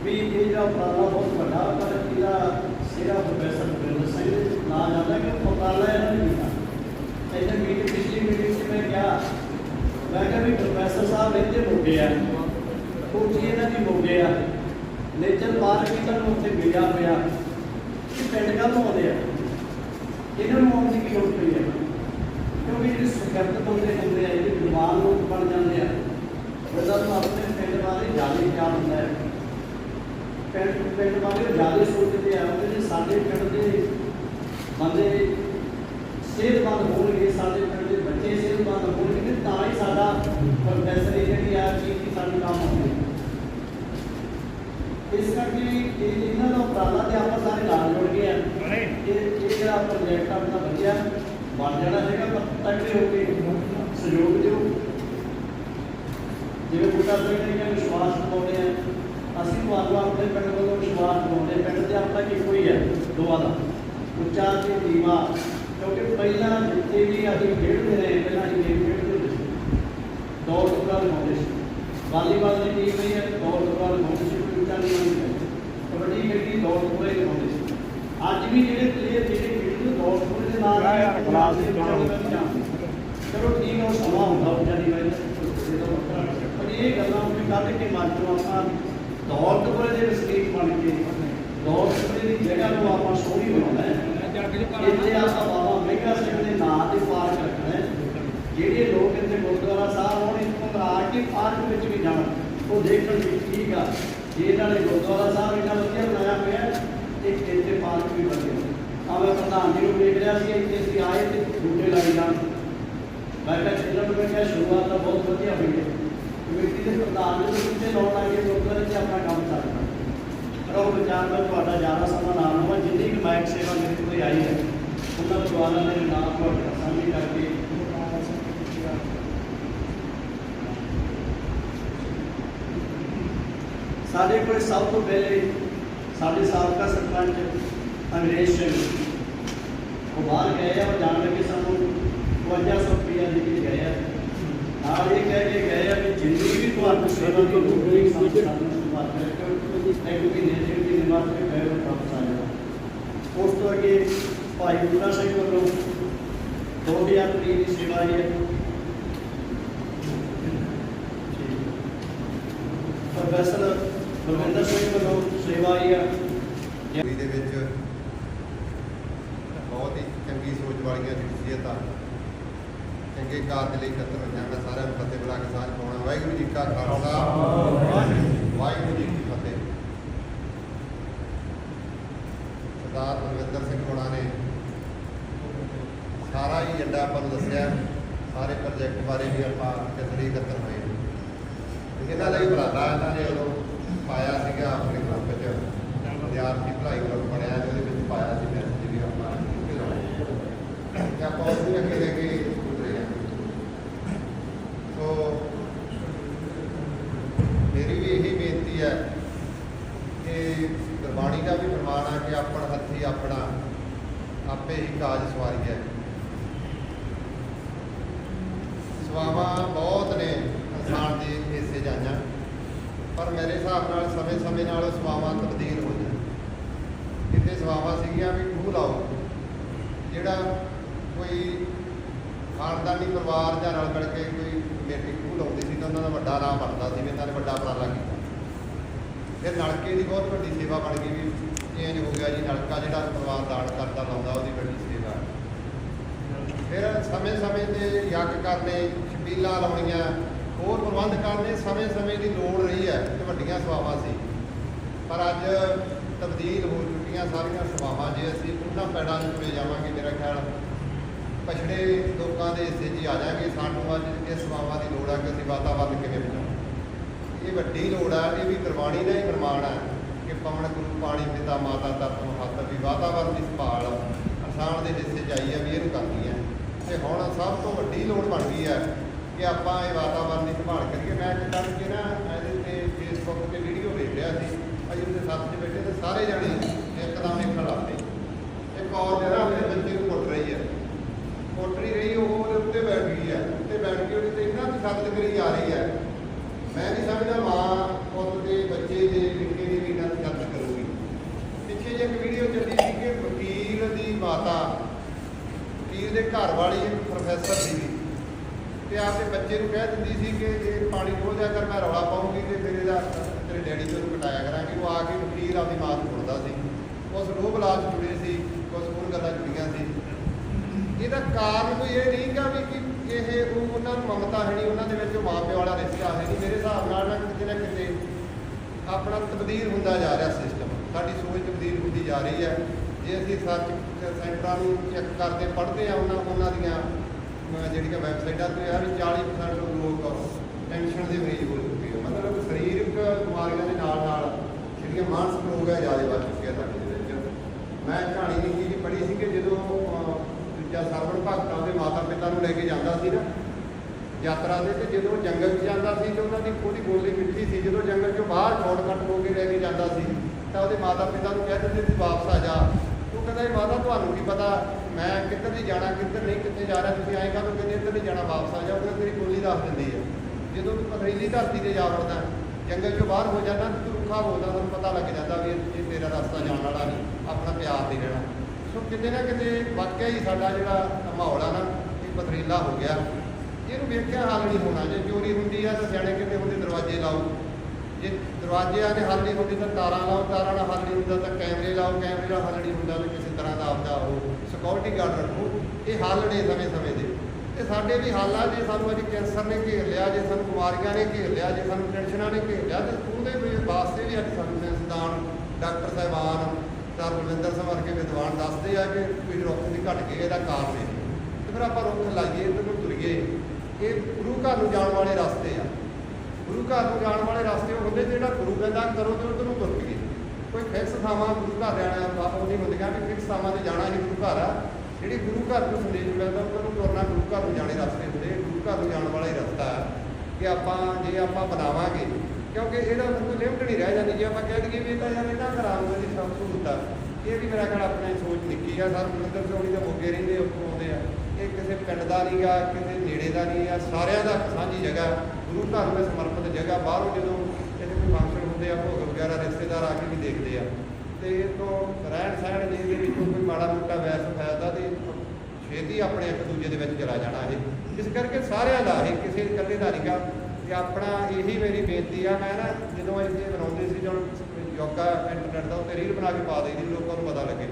ਵੀ ਇਹ ਜਿਹੜਾ ਉਪਰਾਲਾ ਬਹੁਤ ਵੱਡਾ, ਪਰ ਇਹਦਾ ਸਿਰਾ ਪ੍ਰੋਫੈਸਰ ਗੁਰਿੰਦਰ ਸਿੰਘ ਦੇ ਜਾਂਦਾ ਕਿ ਉਪਰਾਲਾ ਇਹਨਾਂ ਨੇ ਕੀਤਾ। ਇੱਥੇ ਮੀਟਿੰਗ ਪਿਛਲੀ ਮੀਟਿੰਗ 'ਚ ਮੈਂ ਕਿਹਾ ਮੈਂ ਕਿਹਾ ਵੀ ਪ੍ਰੋਫੈਸਰ ਸਾਹਿਬ ਇੱਥੇ ਮੋਗੇ ਆ। ਉਹ ਜੀ ਇਹਨਾਂ ਦੀ ਮੋਗੇ ਆ। ਨੇਚਰ ਪਾਰਕ ਵੀ ਤੁਹਾਨੂੰ ਉੱਥੇ ਮਿਲਿਆ ਹੋਇਆ ਕਿ ਪਿੰਡ ਕਾ ਤੋਂ ਆਉਂਦੇ ਆ? ਇਹਨਾਂ ਨੂੰ ਆਉਣ ਦੀ ਕੀ ਲੋੜ ਪਈ ਹੈ ਕਿਉਂਕਿ ਜਿਹੜੇ ਸੁਗੰਧ ਬੰਦੇ ਹੁੰਦੇ ਆ, ਜਿਹੜੇ ਵਿਦਵਾਨ ਲੋਕ ਬਣ ਜਾਂਦੇ ਆ ਉਹਦਾ ਨੂੰ ਆਪਣੇ ਪਿੰਡ ਬਾਰੇ ਜ਼ਿਆਦਾ ਖਿਆਲ ਹੁੰਦਾ ਹੈ। ਪਿੰਡ ਪਿੰਡ ਬਾਰੇ ਜ਼ਿਆਦਾ ਸੋਚਦੇ ਆ ਉਹਦੇ ਸਾਡੇ ਪਿੰਡ ਦੇ ਬੰਦੇ ਸਿਹਤਮੰਦ ਹੋਣਗੇ, ਸਾਡੇ ਪਿੰਡ ਦੇ ਬੱਚੇ ਸਿਹਤਮੰਦ ਹੋਣਗੇ, ਤੇ ਤਾਂ ਹੀ ਸਾਡਾ ਪ੍ਰੋਫੈਸਰ ਜਿਹੜੀ ਆ ਚੀਜ਼ ਦੀ ਸਾਡੀ ਕੰਮ ਆਉਂਦੀ ਹੈ। ਇਸ ਕਰਕੇ ਇਹ ਇਹਨਾਂ ਦਾ ਉਪਰਾਲਾ ਤੇ ਆਪਾਂ ਸਾਰੇ ਨਾਲ ਜੁੜ ਗਏ ਆ। ਇਹ ਇਹ ਜਿਹੜਾ ਪ੍ਰੋਜੈਕਟ ਆਪਣਾ ਬੱਚਿਆ ਬਣ ਜਾਣਾ ਹੈਗਾ, ਪਰ ਤਕੜੇ ਹੋ ਕੇ ਸਹਿਯੋਗ ਦਿਓ। ਜਿਵੇਂ ਬੁੱਢਾ ਸਿੰਘ ਨੇ ਕਿਹਾ ਵਿਸ਼ਵਾਸ ਪਾਉਂਦੇ ਆ ਅਸੀਂ ਤੁਹਾਨੂੰ ਆਪਣੇ ਪਿੰਡ ਵੱਲੋਂ ਵਿਸ਼ਵਾਸ ਪਾਉਂਦੇ ਪਿੰਡ ਦੇ ਆਪਣਾ ਕੀ ਕੋਈ ਹੈ ਦੋਵਾਂ ਦਾ। ਉੱਚਾ ਤੇ ਨੀਵਾ ਕਿਉਂਕਿ ਪਹਿਲਾਂ ਜਿੱਥੇ ਵੀ ਅਸੀਂ ਖੇਡਦੇ ਰਹੇ ਪਹਿਲਾਂ ਅਸੀਂ ਗੇਮ ਖੇਡਦੇ ਹੁੰਦੇ ਸੀ। ਦੌੜ ਟੁੱਕਾ ਲਗਾਉਂਦੇ ਸੀ। ਵਾਲੀਬਾਲ ਦੀ ਟੀਮ ਨਹੀਂ ਹੈ ਦੌੜ ਟੁੱਕਾ ਲਗਾਉਂਦੇ ਸੀ ਕੋਈ ਉੱਚਾ ਨਹੀਂ ਹੁੰਦਾ ਕਬੱਡੀ ਖੇਡੀ ਦੌੜ ਟੁੱਕਾ ਹੀ ਲਗਾਉਂਦੇ ਸੀ। ਅੱਜ ਵੀ ਜਿਹੜੇ ਪਲੇਅਰ ਜਿਹੜੇ ਖੇਡਦੇ ਦੌੜ ਟੁੱਕੇ ਦੇ ਨਾਲ ਹੀ ਕਲਾਸ ਦੇ ਚਲੋ ਠੀਕ ਹੈ ਉਹ ਸਮਾਂ ਹੁੰਦਾ ਉੱਚਾ ਨਹੀਂ ਹੋਇਆ ਪਰ ਇਹ ਗੱਲਾਂ ਉੱਤੇ ਕੱਢ ਕੇ ਮਨ ਚੋਂ ਆਪਾਂ ਦੌੜ ਟੁੱਕੇ ਦੇ ਸਟੇਜ ਬਣ ਕੇ ਦੌੜ ਟੁੱਕੇ ਦੀ ਜਗ੍ਹਾ ਨੂੰ ਆਪਾਂ ਸੋਹਣੀ ਬਣਾਉਣਾ ਹੈ ਇੱਥੇ ਆਪਾਂ ਬਾਬਾ ਮਹਿੰਗਾ ਸਿੰਘ ਦੇ ਨਾਂ ਤੇ ਪਾਰਕ ਰੱਖਣਾ ਹੈ ਜਿਹੜੇ ਲੋਕ ਇੱਥੇ ਗੁਰਦੁਆਰਾ ਸਾਹਿਬ ਆਉਣ ਇੱਥੋਂ ਆ ਕੇ ਪਾਰਕ ਵਿੱਚ ਵੀ ਜਾਣ ਉਹ ਦੇਖਣ ਵੀ ਠੀਕ ਆ ਜੇ ਇਹਨਾਂ ਨੇ ਗੁਰਦੁਆਰਾ ਸਾਹਿਬ ਇੰਨਾ ਵਧੀਆ ਬਣਾਇਆ ਹੋਇਆ ਹੈ, ਤੇ ਇੱਥੇ ਪਾਰਕ ਵੀ ਵਧੀਆ ਆਵੇਂ ਪ੍ਰਧਾਨ ਜੀ ਨੂੰ ਵੇਖ ਰਿਹਾ ਸੀ ਇੱਥੇ ਅਸੀਂ ਆਏ ਤੇ ਬੂਟੇ ਲਾਈ ਜਾਣ ਮੈਂ ਕਿਹਾ ਇਹਨਾਂ ਨੂੰ ਮੈਂ ਕਿਹਾ ਸ਼ੁਰੂਆਤ ਤਾਂ ਬਹੁਤ ਵਧੀਆ ਹੋਈ ਹੈ ਕਮੇਟੀ ਦੇ ਪ੍ਰਧਾਨ ਜੀ ਨੂੰ ਕਿਤੇ ਲਾਉਣ ਲੱਗੇ ਗੁਰਦੁਆਰੇ 'ਚ ਆਪਣਾ ਕੰਮ ਚੱਲਦਾ ਪਰ ਉਹ ਵਿਚਾਰ ਮੈਂ ਤੁਹਾਡਾ ਜ਼ਿਆਦਾ ਸਮਾਂ ਨਾ ਲਵਾਂ, ਜਿੰਨੀ ਕੁ ਮਾਇਕ ਸੇਵਾ ਮੇਰੇ ਕੋਲ ਆਈ ਹੈ, ਉਹਨਾਂ ਦੁਆਰਾ ਦੇ ਨਾਮ ਤੁਹਾਡੇ ਨਾਲ ਸਾਂਝੀ ਕਰਕੇ ਸਾਡੇ ਕੋਲ ਸਭ ਤੋਂ ਪਹਿਲੇ ਸਾਡੇ ਸਾਬਕਾ ਸਰਪੰਚ ਅੰਗਰੇਜ਼ ਸਿੰਘ, ਉਹ ਬਾਹਰ ਗਏ ਆ, ਉਹ ਜਾਣ ਲੱਗੇ ਸਾਨੂੰ 5200 ਰੁਪਇਆ ਦੇ ਕੇ ਗਏ ਆ। ਨਾਲ ਇਹ ਕਹਿ ਕੇ ਗਏ ਆ ਕਿ ਜਿੰਨੀ ਵੀ ਤੁਹਾਨੂੰ ਸੇਵਾ ਦੀ ਲੋੜ ਹੋਈ ਸਾਨੂੰ ਸ਼ੁਰੂਆਤ ਕਰਕੇ ਇੱਕ ਮਹੀਨੇ ਡੇਢ ਮਹੀਨੇ ਬਾਅਦ ਫਿਰ ਗਏ ਉਹ ਭਾਈ ਬੁੱਢਾ ਸਿੰਘ ਵੱਲੋਂ 2000 ਦੀ ਸੇਵਾ ਹੈ। ਪ੍ਰੋਫੈਸਰ ਬਲਵਿੰਦਰ ਸਿੰਘ ਵੱਲੋਂ ਸੇਵਾ ਆਈ ਆ ਦੇ ਵਿੱਚ ਬਹੁਤ ਹੀ ਚੰਗੀ ਸੋਚ ਵਾਲੀਆਂ ਸ਼ਖਸੀਅਤਾਂ ਚੰਗੇ ਕਾਰਜ ਲਈ ਇਕੱਤਰ ਹੋਈਆਂ ਮੈਂ ਸਾਰਿਆਂ ਨੂੰ ਫਤਿਹ ਬੁਲਾ ਕੇ ਸਾਂਝ ਪਾਉਣਾ। ਵਾਹਿਗੁਰੂ ਜੀ ਕਾ ਖਾਲਸਾ, ਵਾਹਿਗੁਰੂ ਜੀ ਕੀ ਫਤਿਹ। ਸਰਦਾਰ ਬਲਵਿੰਦਰ ਸਿੰਘ ਹੋਣਾ ਨੇ ਸਾਰਾ ਹੀ ਏਜੰਡਾ ਆਪਾਂ ਨੂੰ ਦੱਸਿਆ, ਸਾਰੇ ਪ੍ਰੋਜੈਕਟ ਬਾਰੇ ਵੀ ਆਪਾਂ ਕਿਤਨੀ ਇਕੱਤਰ ਹੋਏ ਇਹਨਾਂ ਲਈ ਹੀ ਉਪਰਾਲਾ ਇਹਨਾਂ ਨੇ ਉਦੋਂ ਪਾਇਆ ਸੀਗਾ ਆਪਣੇ ਗਰੁੱਪ ਵਿੱਚ। ਵਿਦਿਆਰਥੀ ਭਲਾਈ ਗਰੁੱਪ ਬਣਿਆ ਉਹਦੇ ਵਿੱਚ ਪਾਇਆ ਸੀ ਮੈਸੇਜ ਵੀ ਆਪਾਂ ਲਿਖ ਆਪਾਂ ਉਸ ਨੂੰ ਅੱਗੇ ਲੈ ਕੇ ਤੁਰ ਰਹੇ ਹਾਂ ਸੋ ਮੇਰੀ ਵੀ ਇਹੀ ਬੇਨਤੀ ਹੈ ਕਿ ਬਾਣੀ ਦਾ ਵੀ ਪ੍ਰਮਾਣ ਹੈ ਕਿ ਆਪਣ ਹੱਥੀ ਆਪਣਾ ਆਪੇ ਹੀ ਕਾਜ ਸਵਾਰੀ ਹੈ। ਸਵਾਵਾਂ ਬਹੁਤ ਨੇ ਇਨਸਾਨ ਦੀ ਹਿੱਸੇ ਜਾਈਆਂ ਪਰ ਮੇਰੇ ਹਿਸਾਬ ਨਾਲ ਸਮੇਂ-ਸਮੇਂ ਨਾਲ ਉਹ ਸਵਾਵਾਂ ਤਬਦੀਲ ਹੋ ਜਾਂਦੀਆਂ। ਕਿਤੇ ਸਵਾਵਾਂ ਸੀਗੀਆਂ ਵੀ ਖੂਹ ਲਾਓ, ਜਿਹੜਾ ਕੋਈ ਖਾਨਦਾਨੀ ਪਰਿਵਾਰ ਜਾਂ ਰਲ ਮਿਲ ਕੇ ਕੋਈ ਕਮੇਟੀ ਖੂਹ ਲਾਉਂਦੀ ਸੀ ਤਾਂ ਉਹਨਾਂ ਦਾ ਵੱਡਾ ਰਾਹ ਬਣਦਾ ਸੀ, ਵੀ ਇਹਨਾਂ ਨੇ ਵੱਡਾ ਉਪਰਾਲਾ ਕੀਤਾ। ਫਿਰ ਨਲਕੇ ਦੀ ਬਹੁਤ ਵੱਡੀ ਸੇਵਾ ਬਣ ਗਈ ਵੀ ਚੇਂਜ ਹੋ ਗਿਆ ਜੀ, ਨਲਕਾ ਜਿਹੜਾ ਪਰਿਵਾਰ ਦਾਨ ਕਰਦਾ ਲਾਉਂਦਾ ਉਹਦੀ ਵੱਡੀ ਸੇਵਾ। ਫਿਰ ਸਮੇਂ-ਸਮੇਂ ਤੇ ਯੱਗ ਕਰਨੇ, ਛਬੀਲਾਂ ਲਾਉਣੀਆਂ, ਹੋਰ ਪ੍ਰਬੰਧ ਕਰਨੇ, ਸਮੇਂ-ਸਮੇਂ ਦੀ ਲੋੜ ਰਹੀ ਹੈ ਤੇ ਵੱਡੀਆਂ ਸੇਵਾਵਾਂ ਸੀ। ਪਰ ਅੱਜ ਤਬਦੀਲ ਹੋ ਚੁੱਕੀਆਂ ਸਾਰੀਆਂ ਸੇਵਾਵਾਂ ਜੇ ਅਸੀਂ ਉਹਨਾਂ ਪੈੜਾਂ ਨੂੰ ਤੁਰੇ ਜਾਵਾਂਗੇ, ਮੇਰਾ ਖਿਆਲ ਪਛੜੇ ਲੋਕਾਂ ਦੇ ਹਿੱਸੇ 'ਚ ਹੀ ਆ ਜਾਵਾਂਗੇ। ਸਾਨੂੰ ਅੱਜ ਇਹ ਸੇਵਾਵਾਂ ਦੀ ਲੋੜ ਆ ਕਿ ਅਸੀਂ ਵਾਤਾਵਰਨ ਕਿਵੇਂ ਬਚਾਉਣਾ ਇਹ ਵੱਡੀ ਲੋੜ ਆ, ਇਹ ਵੀ ਗੁਰਬਾਣੀ ਦਾ ਹੀ ਪ੍ਰਮਾਣ ਹੈ ਕਿ ਪਵਨ, ਗੁਰੂ, ਪਾਣੀ, ਪਿਤਾ, ਮਾਤਾ ਤਤ ਮਹੱਤਵ ਵੀ ਵਾਤਾਵਰਨ ਦੀ ਸੰਭਾਲ ਇਨਸਾਨ ਦੇ ਹਿੱਸੇ 'ਚ ਆਈ ਵੀ ਇਹਨੂੰ ਕਰਨੀ ਹੈ ਤੇ ਹੁਣ ਸਭ ਤੋਂ ਵੱਡੀ ਲੋੜ ਬਣ ਗਈ ਹੈ ਕਿ ਆਪਾਂ ਇਹ ਵਾਤਾਵਰਨ ਦੀ ਸੰਭਾਲ ਕਰੀਏ। ਮੈਂ ਕਿਦਾਂ ਕਿ ਨਾ ਇਹਦੇ ਤੇ ਫੇਸਬੁੱਕ ਤੇ ਵੀਡੀਓ ਵੇਖ ਰਿਹਾ ਸੀ, ਅਸੀਂ ਉਹਦੇ ਸਾਥ 'ਚ ਬੈਠੇ ਤੇ ਸਾਰੇ ਜਣੇ ਇੱਕਦਮ ਵੇਖਣ ਲੱਗ ਇੱਕ ਔਰ ਜਿਹੜਾ ਆਪਣੇ ਬੱਚੇ ਨੂੰ ਕੁੱਟ ਰਹੀ ਹੈ ਕੁੱਟ ਰਹੀ, ਉਹ ਉਹਦੇ ਉੱਤੇ ਬੈਠ ਗਈ ਹੈ ਉੱਤੇ ਬੈਠ ਕੇ ਉਹਦੇ ਤੇ ਇੰਨਾ ਤਸ਼ੱਦਦ ਕਰੀ ਜਾ ਰਹੀ ਹੈ ਮੈਂ ਨਹੀਂ ਸਮਝਦਾ ਮਾਂ ਪੁੱਤ ਦੇ ਬੱਚੇ ਦੇ ਨਿੱਕੇ ਦੀ ਵੀ ਨਾਲ ਗੱਲ ਕਰੂਗੀ। ਪਿੱਛੇ ਜੇ ਇੱਕ ਵੀਡੀਓ ਚੱਲੀ ਸੀ ਕਿ ਵਕੀਲ ਦੀ ਮਾਤਾ, ਵਕੀਲ ਦੇ ਘਰ ਵਾਲੀ ਇੱਕ ਪ੍ਰੋਫੈਸਰ ਸੀ ਤੇ ਆਪਦੇ ਬੱਚੇ ਨੂੰ ਕਹਿ ਦਿੰਦੀ ਸੀ ਕਿ ਜੇ ਪਾਣੀ ਡੋਲ ਦਿਆ ਕਰ, ਮੈਂ ਰੌਲਾ ਪਾਉਂਗੀ ਤੇ ਫਿਰ ਇਹਦਾ ਤੇਰੇ ਡੈਡੀ ਤੋਂ ਇਹਨੂੰ ਕਟਾਇਆ ਕਰਾਂਗੇ। ਉਹ ਆ ਕੇ ਵਕੀਲ ਆਪਦੀ ਮਾਂ ਨੂੰ ਸੁਣਦਾ ਸੀ। ਉਸ ਲੋਭ ਲਾਜ ਜੁੜੇ ਸੀ ਉਸ ਹੋਰ ਗੱਲਾਂ ਜੁੜੀਆਂ ਸੀ। ਇਹਦਾ ਕਾਰਨ ਕੋਈ ਇਹ ਨਹੀਂ ਗਾ ਵੀ ਕਿ ਇਹ ਉਹ ਉਹਨਾਂ ਨੂੰ ਮਮਤਾ ਹੈ ਨਹੀਂ, ਉਹਨਾਂ ਦੇ ਵਿੱਚ ਉਹ ਮਾਪਿਓ ਵਾਲਾ ਰਿਸ਼ਤਾ ਹੈ ਨਹੀਂ। ਮੇਰੇ ਹਿਸਾਬ ਨਾਲ ਨਾ ਕਿਤੇ ਨਾ ਕਿਤੇ ਆਪਣਾ ਤਬਦੀਲ ਹੁੰਦਾ ਜਾ ਰਿਹਾ ਸਿਸਟਮ ਸਾਡੀ ਸੋਚ ਤਬਦੀਲ ਹੁੰਦੀ ਜਾ ਰਹੀ ਹੈ। ਜੇ ਅਸੀਂ ਸਰਚ ਸੈਂਟਰਾਂ ਨੂੰ ਚੈੱਕ ਕਰਦੇ ਪੜ੍ਹਦੇ ਆ ਉਹਨਾਂ ਉਹਨਾਂ ਦੀਆਂ ਜਿਹੜੀਆਂ ਵੈਬਸਾਈਟਾਂ ਤੇ ਆ, ਵੀ 40% ਲੋਕ ਟੈਨਸ਼ਨ ਦੇ ਮਰੀਜ਼ ਹੋ ਚੁੱਕੇ ਆ ਮਤਲਬ ਸਰੀਰਕ ਬਿਮਾਰੀਆਂ ਦੇ ਨਾਲ ਨਾਲ ਜਿਹੜੀਆਂ ਮਾਨਸਿਕ ਰੋਗ ਹੈ ਜ਼ਿਆਦਾ ਵੱਧ ਚੁੱਕੇ ਆ ਸਾਡੇ ਦੇ ਵਿੱਚ। ਮੈਂ ਕਹਾਣੀ ਨਿੱਕੀ ਜਿਹੀ ਪੜ੍ਹੀ ਸੀ ਕਿ ਜਦੋਂ ਜਾਂ ਸਰਵਣ ਭਗਤਾਂ ਉਹਦੇ ਮਾਤਾ ਪਿਤਾ ਨੂੰ ਲੈ ਕੇ ਜਾਂਦਾ ਸੀ ਨਾ, ਯਾਤਰਾ ਦੇ ਤੇ ਜਦੋਂ ਜੰਗਲ 'ਚ ਜਾਂਦਾ ਸੀ ਤੇ ਉਹਨਾਂ ਦੀ ਉਹਦੀ ਬੋਲੀ ਮਿੱਠੀ ਸੀ, ਜਦੋਂ ਜੰਗਲ 'ਚੋਂ ਬਾਹਰ ਸ਼ਾਰਟਕਟ ਹੋ ਕੇ ਲੈ ਕੇ ਜਾਂਦਾ ਸੀ, ਤਾਂ ਉਹਦੇ ਮਾਤਾ ਪਿਤਾ ਨੂੰ ਕਹਿ ਦਿੰਦੇ ਸੀ, ਵਾਪਸ ਆ ਜਾ। ਉਹ ਕਹਿੰਦਾ, ਇਹ ਮਾਤਾ, ਤੁਹਾਨੂੰ ਕੀ ਪਤਾ, ਮੈਂ ਕਿੱਧਰ ਨਹੀਂ ਜਾਣਾ, ਕਿੱਧਰ ਨਹੀਂ, ਕਿੱਥੇ ਜਾ ਰਿਹਾ, ਤੁਸੀਂ ਆਏ ਕਾਹਤੋਂ ਕਹਿੰਦੇ, ਇੱਧਰ ਨਹੀਂ ਜਾਣਾ, ਵਾਪਸ ਆ ਜਾ ਉਹ ਤੇਰੀ ਬੋਲੀ ਦੱਸ ਦਿੰਦੀ ਹੈ ਜਦੋਂ ਤੂੰ ਪਥਰੀਲੀ ਧਰਤੀ ਤੇ ਜਾ ਵੜਦਾ, ਜੰਗਲ 'ਚੋਂ ਬਾਹਰ ਹੋ ਜਾਂਦਾ, ਤੂੰ ਰੁੱਖਾ ਬੋਲਦਾ ਤੁਹਾਨੂੰ ਪਤਾ ਲੱਗ ਜਾਂਦਾ ਵੀ ਇਹ ਤੇਰਾ ਰਸਤਾ ਜਾਣ ਵਾਲਾ ਨਹੀਂ, ਆਪਣਾ ਪਿਆਰ ਨਹੀਂ ਰਹਿਣਾ। ਸੋ ਕਿਤੇ ਨਾ ਕਿਤੇ ਵਾਕਿਆ ਹੀ ਸਾਡਾ ਜਿਹੜਾ ਮਾਹੌਲ ਆ ਨਾ, ਇਹ ਪਥਰੀਲਾ ਹੋ ਗਿਆ। ਇਹਨੂੰ ਵੇਖਿਆ ਹੱਲ ਨਹੀਂ ਹੋਣਾ। ਜੇ ਚੋਰੀ ਹੁੰਦੀ ਆ ਤਾਂ ਸਿਆਣੇ ਕਿਤੇ ਹੁੰਦੇ ਦਰਵਾਜ਼ੇ ਲਾਓ। ਜੇ ਦਰਵਾਜ਼ਿਆਂ ਦੇ ਹੱਲ ਨਹੀਂ ਹੁੰਦੇ ਤਾਂ ਤਾਰਾਂ ਲਾਓ, ਤਾਰਾਂ ਨਾਲ ਹੱਲ ਨਹੀਂ ਹੁੰਦਾ ਤਾਂ ਕੈਮਰੇ ਲਾਓ, ਕੈਮਰੇ ਨਾਲ ਹੱਲ ਨਹੀਂ ਹੁੰਦਾ ਤਾਂ ਕਿਸੇ ਤਰ੍ਹਾਂ ਦਾ ਆਪਦਾ ਉਹ ਸਿਕਿਉਰਿਟੀ ਗਾਰਡ ਰੱਖੋ। ਇਹ ਹੱਲ ਨੇ ਸਮੇਂ ਸਮੇਂ ਦੇ। ਤੇ ਸਾਡੇ ਵੀ ਹੱਲ ਆ ਜੇ ਸਾਨੂੰ ਅੱਜ ਕੈਂਸਰ ਨੇ ਘੇਰ ਲਿਆ, ਜੇ ਸਾਨੂੰ ਬਿਮਾਰੀਆਂ ਨੇ ਘੇਰ ਲਿਆ, ਜੇ ਸਾਨੂੰ ਟੈਨਸ਼ਨਾਂ ਨੇ ਘੇਰ ਲਿਆ, ਤੇ ਉਹਦੇ ਵਾਸਤੇ ਵੀ ਅੱਜ ਸਾਨੂੰ ਸਾਇੰਸਦਾਨ ਡਾਕਟਰ ਸਾਹਿਬਾਨ ਤਾਂ ਬਲਵਿੰਦਰ ਸਿੰਘ ਵਰਗੇ ਵਿਦਵਾਨ ਦੱਸਦੇ ਆ ਕਿ ਕੋਈ ਰੁੱਖ ਦੀ ਘਟ ਗਈ, ਇਹਦਾ ਕਾਰਨ ਇਹ ਤੇ ਫਿਰ ਆਪਾਂ ਰੁੱਖ ਲਾਈਏ ਤੇ ਨੂੰ ਤੁਰੀਏ। ਇਹ ਗੁਰੂ ਘਰ ਨੂੰ ਜਾਣ ਵਾਲੇ ਰਸਤੇ ਆ। ਗੁਰੂ ਘਰ ਨੂੰ ਜਾਣ ਵਾਲੇ ਰਸਤੇ ਉਹ ਹੁੰਦੇ ਜਿਹੜਾ ਗੁਰੂ ਕਹਿੰਦਾ ਕਰੋ ਤੇ ਉਧਰ ਨੂੰ ਤੁਰ ਪਈਏ। ਕੋਈ ਫਿਕਸ ਥਾਵਾਂ ਗੁਰੂ ਘਰ ਜਾਣਾ ਉਹ ਨਹੀਂ ਹੁੰਦੀਆਂ ਵੀ ਫਿਕਸ ਥਾਵਾਂ ਤੇ ਜਾਣਾ ਹੀ ਗੁਰੂ ਘਰ ਆ। ਜਿਹੜੀ ਗੁਰੂ ਘਰ ਨੂੰ ਸੰਦੇਸ਼ ਮਿਲਦਾ ਉਹਨਾਂ ਨੂੰ ਤੁਰਨਾ ਗੁਰੂ ਘਰ ਨੂੰ ਜਾਣੇ ਰਸਤੇ ਹੁੰਦੇ। ਗੁਰੂ ਘਰ ਨੂੰ ਜਾਣ ਵਾਲਾ ਹੀ ਰਸਤਾ ਹੈ। ਕਿ ਆਪਾਂ ਜੇ ਆਪਾਂ ਬਣਾਵਾਂਗੇ ਕਿਉਂਕਿ ਇਹਦਾ ਕੋਈ ਲਿਮਟ ਨਹੀਂ ਰਹਿ ਜਾਂਦੀ। ਜੇ ਆਪਾਂ ਕਹਿ ਦਈਏ ਵੀ ਇਹ ਤਾਂ ਯਾਰ ਇਹਨਾਂ ਘਰਾਂ ਨੂੰ ਦੀ ਸਭ ਸਹੂਲਤਾਂ ਇਹ ਵੀ ਮੇਰਾ ਖਿਆਲ ਆਪਣੀ ਸੋਚ ਨਿੱਕੀ ਆ। ਸਰ ਮਨਿੰਦਰ ਸੋਣੀ ਦੇ ਮੋਗੇ ਰਹਿੰਦੇ, ਉੱਥੋਂ ਆਉਂਦੇ ਆ। ਇਹ ਕਿਸੇ ਪਿੰਡ ਦਾ ਨਹੀਂ ਆ, ਕਿਸੇ ਨੇੜੇ ਦਾ ਨਹੀਂ ਆ। ਸਾਰਿਆਂ ਦਾ ਸਾਂਝੀ ਜਗ੍ਹਾ ਗੁਰੂ ਘਰ ਨੂੰ ਸਮਰਪਿਤ ਜਗ੍ਹਾ। ਬਾਹਰੋਂ ਜਦੋਂ ਇੱਥੇ ਕੋਈ ਫੰਕਸ਼ਨ ਹੁੰਦੇ ਆ, ਭੋਗ ਵਗੈਰਾ ਰਿਸ਼ਤੇਦਾਰ ਆ ਕੇ ਵੀ ਦੇਖਦੇ ਆ। ਤੇ ਇਹ ਤੋਂ ਰਹਿਣ ਸਹਿਣ ਜੇ ਇਹਦੇ ਵਿੱਚੋਂ ਕੋਈ ਮਾੜਾ ਮੋਟਾ ਵੈਸ ਫਾਇਦਾ ਤੇ ਛੇਤੀ ਆਪਣੇ ਇੱਕ ਦੂਜੇ ਦੇ ਵਿੱਚ ਚਲਾ ਜਾਣਾ ਇਹ। ਇਸ ਕਰਕੇ ਸਾਰਿਆਂ ਦਾ ਇਹ, ਕਿਸੇ ਇਕੱਲੇ ਦਾ ਨਹੀਂਗਾ ਤੇ ਆਪਣਾ ਇਹੀ ਮੇਰੀ ਬੇਨਤੀ ਆ, ਮੈਂ ਨਾ ਜਦੋਂ ਇੱਥੇ ਬਣਾਉਂਦੇ ਸੀ ਜਦੋਂ ਯੋਗਾ ਇੰਟਰਨੈਟ ਦਾ ਉੱਤੇ ਰੀਲ ਬਣਾ ਕੇ ਪਾ ਦੇਈ ਦੀ ਲੋਕਾਂ ਨੂੰ ਪਤਾ ਲੱਗੇ।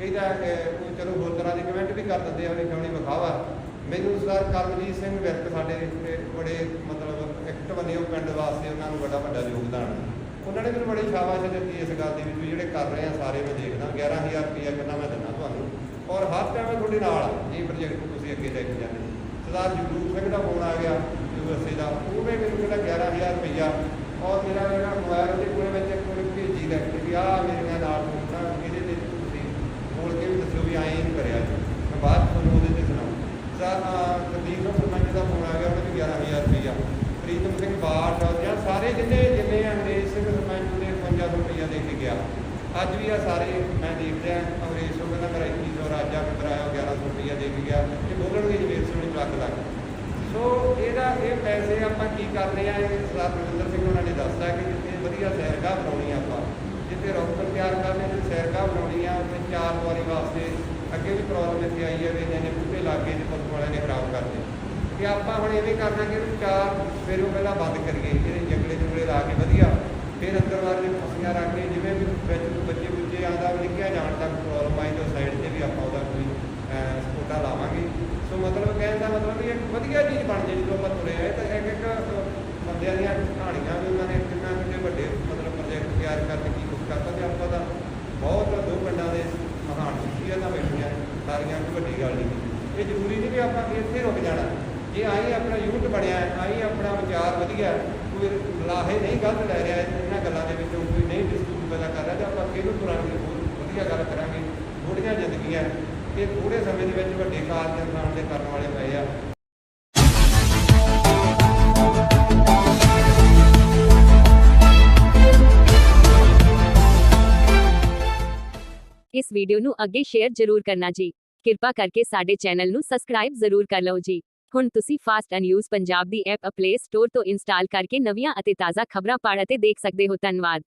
ਕਈਦਾ ਕੋਈ ਚਲੋ ਹੋਰ ਤਰ੍ਹਾਂ ਦੀ ਕਮੈਂਟ ਵੀ ਕਰ ਦਿੰਦੇ ਆ, ਵੀ ਕਿਉਂ ਨਹੀਂ ਵਿਖਾਵਾ? ਮੈਨੂੰ ਸਰ ਕਰਮਜੀਤ ਸਿੰਘ ਵਿਰਕ ਸਾਡੇ ਬੜੇ ਮਤਲਬ ਐਕਟਿਵ ਨੇ, ਉਹ ਪਿੰਡ ਵਾਸਤੇ ਉਹਨਾਂ ਨੂੰ ਬੜਾ ਵੱਡਾ ਯੋਗਦਾਨ ਉਹਨਾਂ ਨੇ ਮੈਨੂੰ ਬੜੀ ਸ਼ਾਬਾਸ਼ ਦਿੱਤੀ ਇਸ ਗੱਲ ਦੀ ਵੀ ਤੁਸੀਂ ਜਿਹੜੇ ਕਰ ਰਹੇ ਆ, ਸਾਰੇ ਮੈਂ ਦੇਖਦਾ 11000 ਰੁਪਇਆ ਕਿੰਨਾ ਮੈਂ ਦਿੰਦਾ ਤੁਹਾਨੂੰ। ਔਰ ਹਰ ਟਾਈਮ ਤੁਹਾਡੇ ਨਾਲ ਇਹ ਪ੍ਰੋਜੈਕਟ ਨੂੰ ਤੁਸੀਂ ਅੱਗੇ ਲੈ ਕੇ ਜਾਂਦੇ ਹੋ। ਸਰਦਾਰ ਜਗਰੂਪ ਸਿੰਘ ਦਾ ਫੋਨ ਆ ਗਿਆ। ਯੂਐਸਏ ਦਾ। ਉਹਨੇ ਮੈਨੂੰ ਕਹਿੰਦਾ 11000 ਰੁਪਇਆ ਔਰ ਮੇਰਾ ਜਿਹੜਾ ਮੋਬਾਈਲ ਦੇ ਕੋਲ ਵਿੱਚ ਇੱਕ ਭੇਜੀ ਲੈ ਕੇ ਵੀ ਆ ਮੇਰੇ ਨਾਲ ਫੋਨ ਇਹਦੇ ਤੇ ਤੁਸੀਂ ਬੋਲ ਕੇ ਵੀ ਦੱਸਿਓ ਵੀ ਆਏ ਨਹੀਂ ਕਰਿਆ ਮੈਂ ਬਾਅਦ ਤੁਹਾਨੂੰ ਉਹਦੇ ਤੇ ਸੁਣਾਉਂ ਸਰ ਪ੍ਰਦੀਪ ਸਿੰਘ ਸਰਪੰਚ ਦਾ ਫੋਨ ਆ ਗਿਆ, ਉਹਨੇ ਵੀ 11000 ਰੁਪਇਆ ਪ੍ਰੀਤਮ ਸਿੰਘ ਬਾਠ ਜਾਂ ਸਾਰੇ ਜਿੰਨੇ ਜਿੰਨੇ ਅੰਗਰੇਜ਼ ਸਿੰਘ ਸਰਪੰਚ ਦੇ 5500 ਰੁਪਇਆ ਦੇ ਕੇ ਗਿਆ। ਅੱਜ ਵੀ ਆ ਸਾਰੇ, ਮੈਂ ਦੇਖ ਰਿਹਾ ਅੰਗਰੇਜ਼ ਸਿੰਘ ਕਹਿੰਦਾ ਮੇਰਾ 2100 ਰਾਜਾ ਮਿੱਤਰ ਆਇਆ ਉਹ 1100 ਰੁਪਇਆ ਦੇ ਕੇ ਗਿਆ। ਇਹ ਬੋਲਣਗੇ ਜਵੇਰ ਸਿੰਘ ਨੂੰ ਲੱਗ ਲੱਗ ਸੋ ਇਹਦਾ ਇਹ ਪੈਸੇ ਆਪਾਂ ਕੀ ਕਰਨੇ ਆ? ਇਹ ਸਰਦਾਰ ਰਵਿੰਦਰ ਸਿੰਘ ਉਹਨਾਂ ਨੇ ਦੱਸਦਾ ਕਿ ਜਿੱਥੇ ਵਧੀਆ ਸੈਰਗਾਹ ਬਣਾਉਣੀ ਆਪਾਂ ਜਿੱਥੇ ਰੌਕਰ ਤਿਆਰ ਕਰਨੇ ਤੇ ਸੈਰਗਾਹ ਬਣਾਉਣੀ ਆ ਉੱਥੇ ਚਾਰ ਦੀਵਾਰੀ ਵਾਸਤੇ ਅੱਗੇ ਵੀ ਪ੍ਰੋਬਲਮ ਇੱਥੇ ਆਈ ਹੈ ਵੀ ਇਹਨਾਂ ਨੇ ਬੂਟੇ ਲਾਗੇ ਤੇ ਪਸ਼ੂ ਵਾਲਿਆਂ ਨੇ ਖਰਾਬ ਕਰਦੇ ਕਿ ਆਪਾਂ ਹੁਣ ਐਵੇਂ ਕਰਨਾ ਕਿ ਇਹਨੂੰ ਚਾਰ ਫੇਰੋਂ ਪਹਿਲਾਂ ਬੰਦ ਕਰੀਏ ਜਿਹੜੇ ਜੰਗਲੇ ਜੁਗਲੇ ਲਾ ਕੇ ਵਧੀਆ ਫਿਰ ਅੰਦਰ ਵਾਰ ਵਾਲੇ ਫਸੀਆਂ ਰੱਖ ਕੇ ਜਿਵੇਂ ਵੀ ਵਿੱਚ ਬੱਚੇ ਬੁੱਚੇ ਆਂਦਾ ਵੀ ਨਿੱਕਿਆ ਜਾਣ ਤੱਕ ਪ੍ਰੋਬਲਮ ਆਈ ਤਾਂ ਸਾਈਡ ਤੇ ਵੀ ਆਪਾਂ ਉਹਦਾ ਕੋਈ ਅਹ, ਸਪੋਟਾ ਲਾਵਾਂਗੇ। ਮਤਲਬ ਕਹਿਣ ਦਾ ਮਤਲਬ ਵੀ ਇੱਕ ਵਧੀਆ ਚੀਜ਼ ਬਣ ਜੇ ਜਦੋਂ ਆਪਾਂ ਤੁਰੇ ਆਏ ਤਾਂ ਇੱਕ ਇੱਕ ਬੰਦਿਆਂ ਦੀਆਂ ਕਹਾਣੀਆਂ ਵੀ ਉਹਨਾਂ ਨੇ ਕਿੰਨਾ ਕਿੰਨੇ ਵੱਡੇ ਮਤਲਬ ਪ੍ਰੋਜੈਕਟ ਤਿਆਰ ਕਰਨ ਕੀ ਕੋਸ਼ਿਸ਼ ਕਰਦਾ ਤੇ ਆਪਾਂ ਤਾਂ ਬਹੁਤ ਦੋ ਪਿੰਡਾਂ ਦੇ ਮਹਾਨ ਸ਼ਖਸੀਅਤਾਂ ਬੈਠੀਆਂ ਸਾਰੀਆਂ ਕੋਈ ਵੱਡੀ ਗੱਲ ਨਹੀਂ ਇਹ ਜ਼ਰੂਰੀ ਨਹੀਂ ਵੀ ਆਪਾਂ ਇੱਥੇ ਰੁਕ ਜਾਣਾ। ਜੇ ਆਈ ਆਪਣਾ ਯੂਨਿਟ ਬਣਿਆ ਆਈ ਆਪਣਾ ਵਿਚਾਰ ਵਧੀਆ, ਕੋਈ ਲਾਹੇ ਨਹੀਂ ਗਲਤ ਲੈ ਰਿਹਾ, ਇਹਨਾਂ ਗੱਲਾਂ ਦੇ ਵਿੱਚੋਂ ਕੋਈ ਨਹੀਂ ਡਿਸਪਿਊਟ ਪੈਦਾ ਕਰ ਰਿਹਾ, ਤਾਂ ਆਪਾਂ ਕਿਹਨੂੰ ਤੁਰਾਂਗੇ ਹੋਰ ਵਧੀਆ ਗੱਲ ਕਰਾਂਗੇ? ਥੋੜ੍ਹੀਆਂ ਜ਼ਿੰਦਗੀਆਂ ਇਹ ਥੋੜੇ ਸਮੇਂ ਦੇ ਵਿੱਚ ਵੱਡੇ ਕਾਰਜ ਇਨਸਾਨ ਦੇ ਕਰਨ ਵਾਲੇ ਪਏ ਆ। ਇਸ ਵੀਡੀਓ ਨੂੰ ਅੱਗੇ ਸ਼ੇਅਰ ਜ਼ਰੂਰ ਕਰਨਾ ਜੀ। ਕਿਰਪਾ ਕਰਕੇ ਸਾਡੇ ਚੈਨਲ ਨੂੰ ਸਬਸਕ੍ਰਾਈਬ ਜ਼ਰੂਰ ਕਰ ਲਓ ਜੀ। ਹੁਣ ਤੁਸੀਂ ਫਾਸਟ ਨਿਊਜ਼ ਪੰਜਾਬ ਦੀ ਐਪ ਪਲੇ ਸਟੋਰ ਤੋਂ ਇੰਸਟਾਲ ਕਰਕੇ ਨਵੀਆਂ ਅਤੇ ਤਾਜ਼ਾ ਖਬਰਾਂ ਪੜ੍ਹ ਅਤੇ ਦੇਖ ਸਕਦੇ ਹੋ। ਧੰਨਵਾਦ।